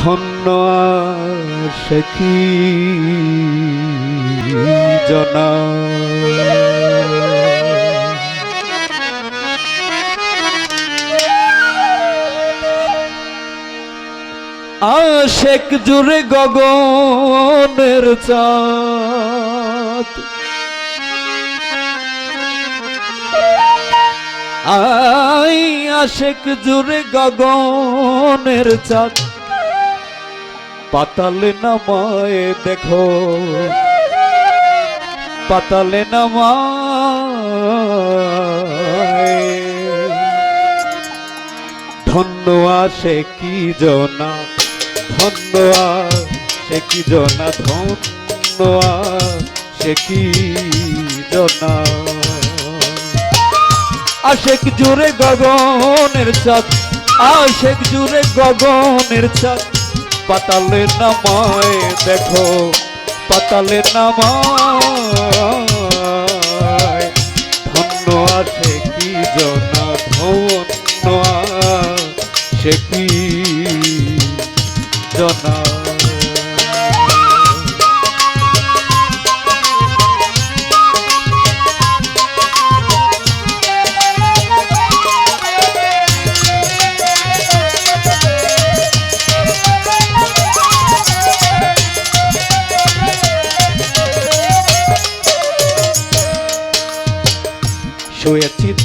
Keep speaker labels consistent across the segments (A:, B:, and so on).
A: ধন্য সে কি জনা? আশেক জুড়ে গগনের চাঁদ। আই আশেক জুড়ে গগনের চাঁদ। পাতালে নামায় দেখো। পাতালে নামায়। ধন্য আসে কি জনা, ধন্য আসে কি জনা, ধন্য আসে কি জনা। আশেক জুড়ে গগনের চাঁদ, আশেক জুড়ে গগনের চাঁদ। পাতালে নামায় দেখো পাতালে নামায়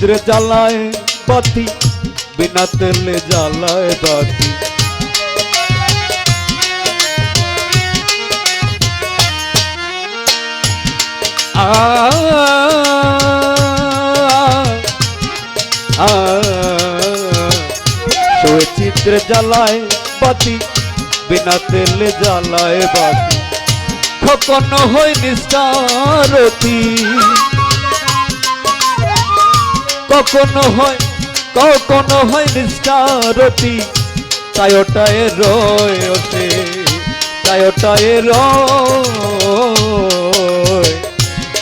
A: শুয়ে জ্বালায় বাতি বিনা তেলে জ্বালায় বাতি ছিদ্র জ্বালায় বাতি বিনা তেলে জ্বালায় বাতি কখনো হয় নিস্তারতি কখনো হয় কখনো হয় নিষ্ঠারতি। তাই রয় ওঠে তাই ওটায় রয়।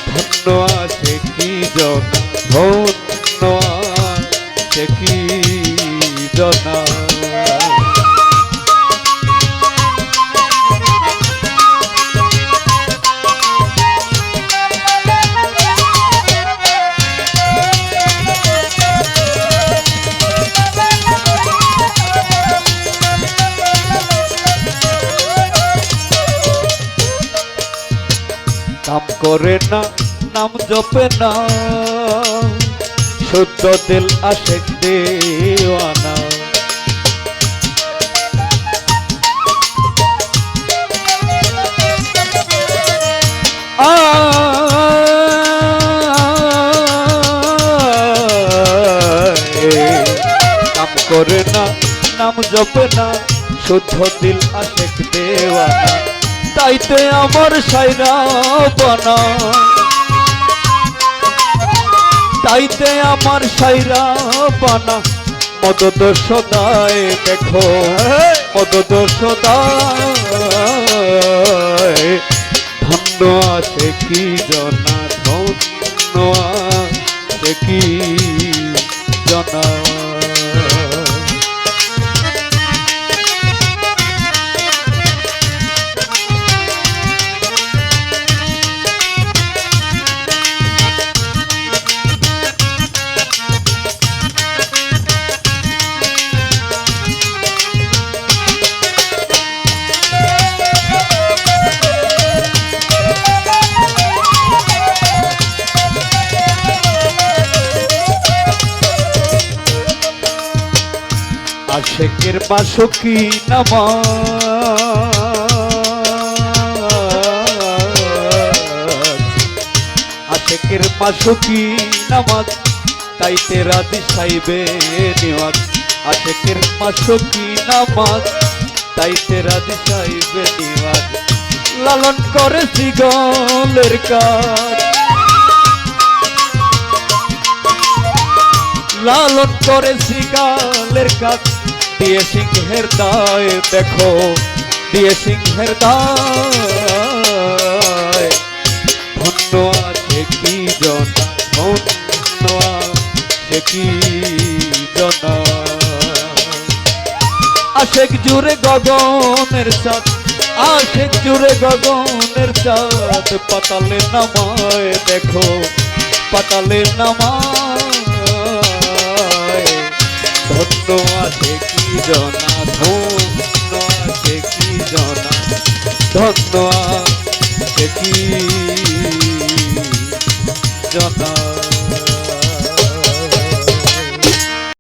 A: ধন্য আছে কি জন ধন্য আছে কি করে না, নাম জপে না। শুদ্ধ দিল আশেক দেওয়ানা। কাম করে না, নাম জপে না, শুদ্ধ দিল আশেক দেওয়ানা। তাইতে আমার সাইরা বানা। তাইতে আমার সাইরা বানা। মদত সদায় দেখো, মদত সদায়। ধন্য আছে কি জনা, ধন্য আছে কি জনা? আশেকের বাসকি নামা আশেকের বাসকি নামাজ? তাইতে রাজি সাইবে নিওয়াজ। আশেকের বাসকি নামাজ? তাইতে রাজি সাইবে নিওয়াজ। লালন করে সিগলের কাজ। লালন করে সিগালের কাজ। দিয়ে সিংহের দায় দেখো, দিয়ে সিংহের দায়। আছে কি আছে কি আশেক জুড়ে গগনের চাঁদ, আশেক জুড়ে গগনের চাঁদ, পাতালে নামায় দেখো, পাতালে নামায়। ধন্য আছে কি জনা ধন্য আছে কি জনা ধন্য কি জনা।